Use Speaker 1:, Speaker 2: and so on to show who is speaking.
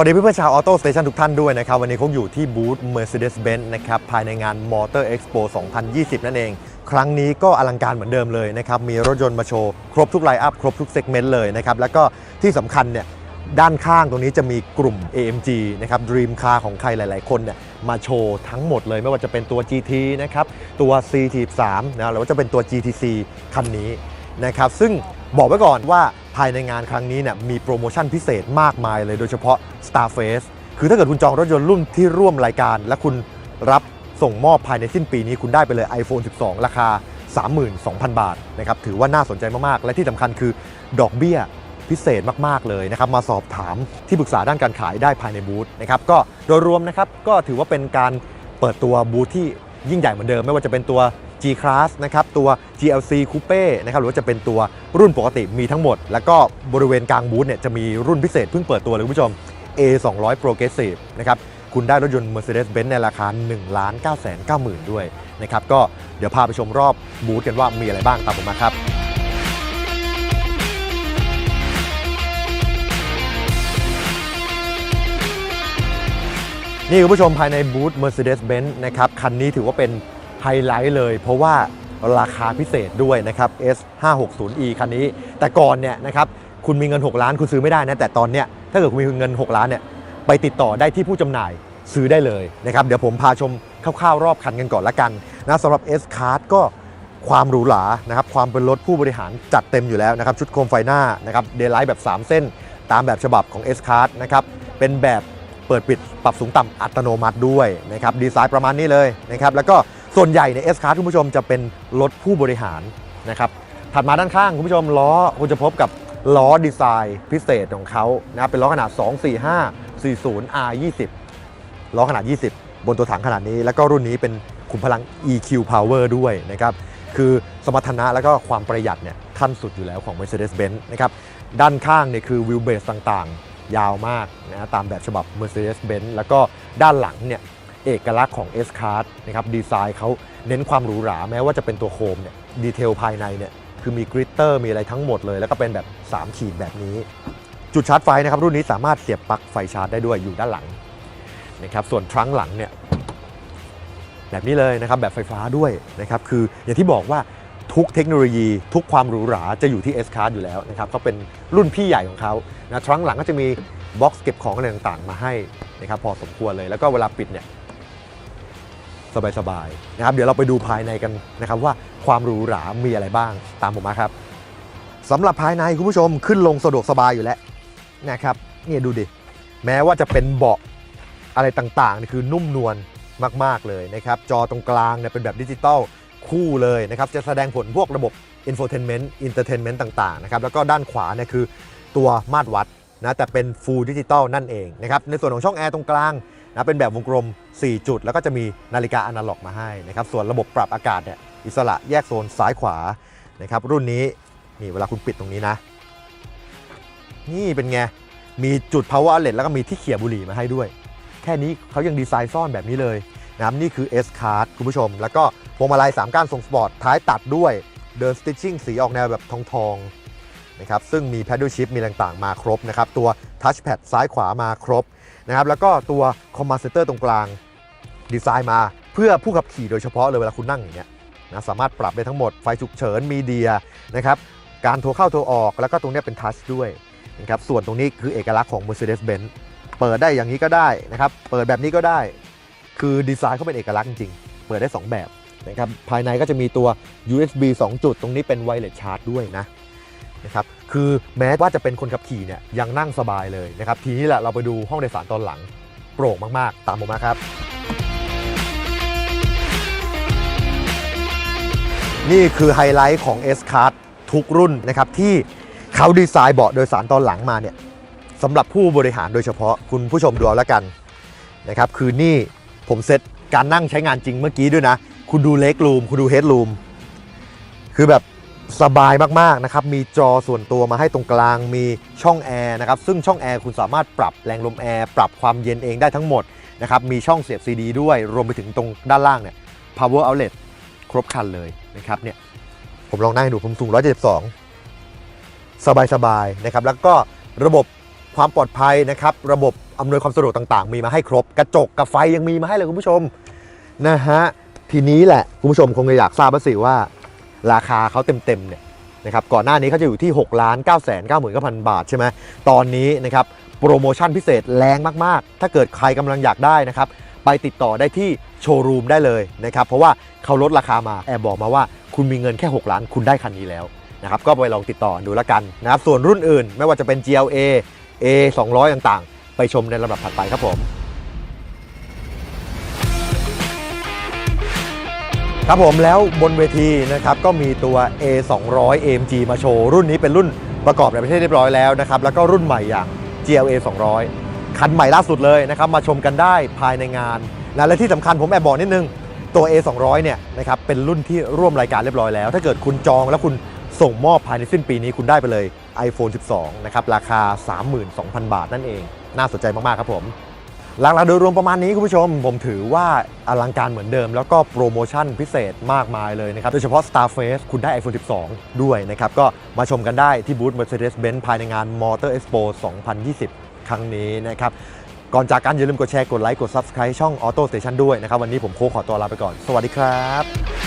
Speaker 1: วัสดีเพื่อนๆชาวออโต้สเตชันทุกท่านด้วยนะครับ วันนี้คงอยู่ที่บูธ Mercedes-Benz นะครับ ภายในงาน Motor Expo 2020 นั่นเอง ครั้งนี้ก็อลังการเหมือนเดิมเลยนะครับ มีรถยนต์มาโชว์ ครบทุกไลน์อัพ ครบทุกเซกเมนต์เลยนะครับ แล้วก็ที่สำคัญเนี่ยด้านข้างตรงนี้จะมีกลุ่ม AMG นะครับ Dream Car ของใครหลายๆ คนเนี่ยมาโชว์ทั้งหมดเลย ไม่ว่าจะเป็นตัว GT นะครับ ตัว C3 นะหรือว่าจะเป็นตัว GTC คันนี้นะครับซึ่งบอกไว้ก่อนว่า ภายในงานครั้งนี้เนี่ยมีโปรโมชั่นพิเศษมากมายเลยโดยเฉพาะ Starface คือถ้าเกิดคุณจองรถยนต์รุ่นที่ร่วมรายการ และคุณรับส่งมอบภายในสิ้นปีนี้คุณได้ไปเลย iPhone 12 ราคา 32,000 บาทนะครับถือว่าน่าสนใจมากๆ และที่สำคัญคือดอกเบี้ยพิเศษมากๆเลยนะครับมาสอบถามที่ปรึกษาด้านการขายได้ภายในบูธนะครับก็โดยรวมนะครับก็ถือว่าเป็นการเปิดตัวบูธที่ยิ่งใหญ่เหมือนเดิม ไม่ว่าจะเป็นตัว G Class นะครับตัว GLC Coupe นะครับหรือว่าจะเป็นตัวรุ่นปกติมีทั้งหมด แล้วก็บริเวณกลางบูธเนี่ยจะมีรุ่นพิเศษเพิ่งเปิดตัวเลยคุณผู้ชม A 2 0 0 Progressive นะครับคุณได้รถยนต์ Mercedes-Benz ในราคา 1 9 9 9 0 0 0 ด้วยนะครับก็เดี๋ยวพาไปชมรอบบูธกันว่ามีอะไรบ้างตามผมมาครับนี่คุณผู้ชมภายในบูธ Mercedes-Benz นะครับคันนี้ถือว่าเป็น ไฮไลท์เลย เพราะว่าราคาพิเศษด้วยนะครับ S560e คันนี้ แต่ก่อนเนี่ยนะครับคุณมีเงิน 6 ล้านคุณซื้อไม่ได้นะ แต่ตอนเนี้ยถ้าเกิดคุณมีเงิน 6 ล้านเนี่ยไปติดต่อได้ที่ผู้จำหน่ายซื้อได้เลยนะครับ เดี๋ยวผมพาชมคร่าวๆรอบคันกันก่อนละกันนะสำหรับ S Card ก็ความหรูหรานะครับความเป็นรถผู้บริหารจัดเต็มอยู่แล้วนะครับ ชุดโคมไฟหน้านะครับเดลไลท์แบบ 3 เส้น ตามแบบฉบับของ S Card นะครับเป็นแบบเปิดปิดปรับสูงต่ำอัตโนมัติด้วยนะครับดีไซน์ประมาณนี้เลยนะครับแล้วก็ ส่วนใหญ่ใน S Card คุณผู้ชมจะเป็นรถผู้บริหารนะครับถัดมาด้านข้างคุณผู้ชมล้อคุณจะพบกับล้อดีไซน์พิเศษของเขานะครับเป็นล้อขนาด 245 40 R 20ล้อขนาด 20 บนตัวถังขนาดนี้ แล้วก็รุ่นนี้เป็นขุมพลัง EQ Power ด้วยนะครับคือสมรรถนะแล้วก็ความประหยัดเนี่ยขั้นสุดอยู่แล้วของ Mercedes-Benz นะครับด้านข้างเนี่ยคือวิวเบสต่างๆ ยาวมากนะตามแบบฉบับ Mercedes-Benz แล้วก็ด้านหลังเนี่ย เอกลักษณ์ของ S-Card นะครับดีไซน์เขาเน้นความหรูหราแม้ว่าจะเป็นตัวโคมเนี่ยดีเทลภายในเนี่ยคือมีกริตเตอร์มีอะไรทั้งหมดเลย แล้วก็เป็นแบบ 3 ขีดแบบนี้ จุดชาร์จไฟนะครับ รุ่นนี้สามารถเสียบปลั๊กไฟชาร์จได้ด้วยอยู่ด้านหลังนะครับส่วนทรังหลังเนี่ยแบบนี้เลยนะครับแบบไฟฟ้าด้วยนะครับคืออย่างที่บอกว่าทุกเทคโนโลยีทุกความหรูหราจะอยู่ที่ S Card อยู่แล้วนะครับเขาเป็นรุ่นพี่ใหญ่ของเขานะทรังหลังก็จะมีบ็อกซ์เก็บของอะไรต่างๆ มาให้นะครับพอสมควรเลยแล้วก็เวลาปิดเนี่ย สบายๆนะครับเดี๋ยวเราไปดูภายในกันนะครับว่าความหรูหรา มีอะไรบ้างตามผมมาครับสำหรับภายในคุณผู้ชมขึ้นลงสะดวกสบายอยู่แล้วนะครับเนี่ยดูดิแม้ว่าจะเป็นเบาะอะไรต่างๆนี่คือนุ่มนวลมากๆเลยนะครับจอตรงกลางเนี่ยเป็นแบบดิจิตอลคู่เลยนะครับจะแสดงผลพวกระบบ Infotainment Entertainment ต่างๆนะครับแล้วก็ด้านขวาเนี่ยคือตัวมาตรวัดนะแต่เป็น Full Digital นั่นเองนะครับในส่วนของช่องแอร์ตรงกลาง นะเป็นแบบวงกลม 4 จุด แล้วก็จะมีนาฬิกาอนาล็อกมาให้นะครับส่วนระบบปรับอากาศเนี่ยอิสระแยกโซนซ้ายขวานะครับรุ่นนี้นี่เวลาคุณปิดตรงนี้นะ นี่เป็นไง มีจุด power outlet แล้วก็มีที่เขี่ยบุหรี่มาให้ด้วย แค่นี้เขายังดีไซน์ซ่อนแบบนี้เลยนะครับนี่คือ S Card คุณผู้ชม แล้วก็พวงมาลัย3ก้านทรงสปอร์ตท้ายตัดด้วยเดินสติชชิ่งสีออกแนวแบบทองทองนะครับซึ่งมี paddle shift มีต่างๆมาครบนะครับตัว touchpad ซ้ายขวามาครบ นะครับแล้วก็ตัว command center ตรงกลางดีไซน์มาเพื่อผู้ขับขี่โดยเฉพาะเลยเวลาคุณนั่งอย่างเงี้ยนะสามารถปรับได้ทั้งหมดไฟฉุกเฉินมีเดียนะครับการโทรเข้าโทรออกแล้วก็ตรงเนี้ยเป็นทัชด้วยนะครับส่วนตรงนี้คือเอกลักษณ์ของ Mercedes-Benz เปิดได้อย่างนี้ก็ได้นะครับเปิดแบบนี้ก็ได้ คือดีไซน์เขาเป็นเอกลักษณ์จริงๆ เปิดได้ 2 แบบนะครับภายในก็จะมีตัว USB 2 จุด ตรงนี้เป็น Wireless Charge ด้วยนะนะครับ คือแม้ว่าจะเป็นคนขับขี่เนี่ยยังนั่งสบายเลยนะครับทีนี้แหละเราไปดูห้องโดยสารตอนหลังโปร่งมาก ๆ ตามผมมาครับ นี่คือไฮไลท์ของ S Card ทุกรุ่นนะครับที่เขาดีไซน์เบาะโดยสารตอนหลังมาเนี่ยสำหรับผู้บริหารโดยเฉพาะคุณผู้ชมดูเอาแล้วกันนะครับคือนี่ผมเซตการนั่งใช้งานจริงเมื่อกี้ด้วยนะ คุณดูเล็กรูมคุณดูเฮดรูมคือแบบ สบายมากๆนะครับ มีจอส่วนตัวมาให้ตรงกลาง มีช่องแอร์นะครับ ซึ่งช่องแอร์คุณสามารถปรับแรงลมแอร์ ปรับความเย็นเองได้ทั้งหมดนะครับ มีช่องเสียบซีดีด้วย รวมไปถึงตรงด้านล่างเนี่ย power outlet ครบครันเลยนะครับเนี่ย ผมลองนั่งให้ดูผมสูง 172 สบายๆนะครับ แล้วก็ระบบความปลอดภัยนะครับ ระบบอำนวยความสะดวกต่างๆ มีมาให้ครบ กระจกกับไฟยังมีมาให้เลยคุณผู้ชมนะฮะ ทีนี้แหละคุณผู้ชมคงจะอยากทราบว่าสิว่า ราคาเขาเต็มๆเนี่ยนะครับก่อนหน้านี้เขาจะอยู่ที่ 6 ล้าน 9 9 9 0 0 0 บาทใช่ไหมตอนนี้นะครับโปรโมชั่นพิเศษแรงมากๆ ถ้าเกิดใครกำลังอยากได้นะครับไปติดต่อได้ที่โชว์รูมได้เลยนะครับเพราะว่าเขาลดราคามาแอบบอกมาว่า คุณมีเงินแค่ 6 ล้านคุณได้คันนี้แล้วนะครับก็ไปลองติดต่อดูแล้วกันนะครับส่วนรุ่นอื่น ไม่ว่าจะเป็น GLA A 200 ต่างๆ ไปชมในลำดับถัดไปครับผม ครับผมแล้วบนเวทีนะครับก็มีตัว A 2 0 0 AMG มาโชว์ รุ่นนี้เป็นรุ่นประกอบในประเทศเรียบร้อยแล้วนะครับแล้วก็รุ่นใหม่อย่าง GLA 200 คันใหม่ล่าสุดเลยนะครับมาชมกันได้ภายในงานนะและที่สำคัญผมแอบบอกนิดนึงตัว A 2 0 0เนี่ยนะครับเป็นรุ่นที่ร่วมรายการเรียบร้อยแล้ว ถ้าเกิดคุณจองแล้วคุณส่งมอบภายในสิ้นปีนี้คุณได้ไปเลย iPhone 12 นะครับ ราคา 32,000 บาทนั่นเอง น่าสนใจมาก ๆ ครับผม หลักๆโดยรวมประมาณนี้คุณผู้ชม ผมถือว่าอลังการเหมือนเดิม แล้วก็โปรโมชั่นพิเศษมากมายเลยนะครับ โดยเฉพาะ Starface คุณได้ iPhone 12 ด้วยนะครับ ก็มาชมกันได้ที่บูธ Mercedes-Benz ภายในงาน Motor Expo 2020 ครั้งนี้นะครับ ก่อนจากกันอย่าลืมกดแชร์ กดไลค์ กด Subscribe ช่อง Auto Station ด้วยนะครับ วันนี้ผมโคขอตัวลาไปก่อน สวัสดีครับ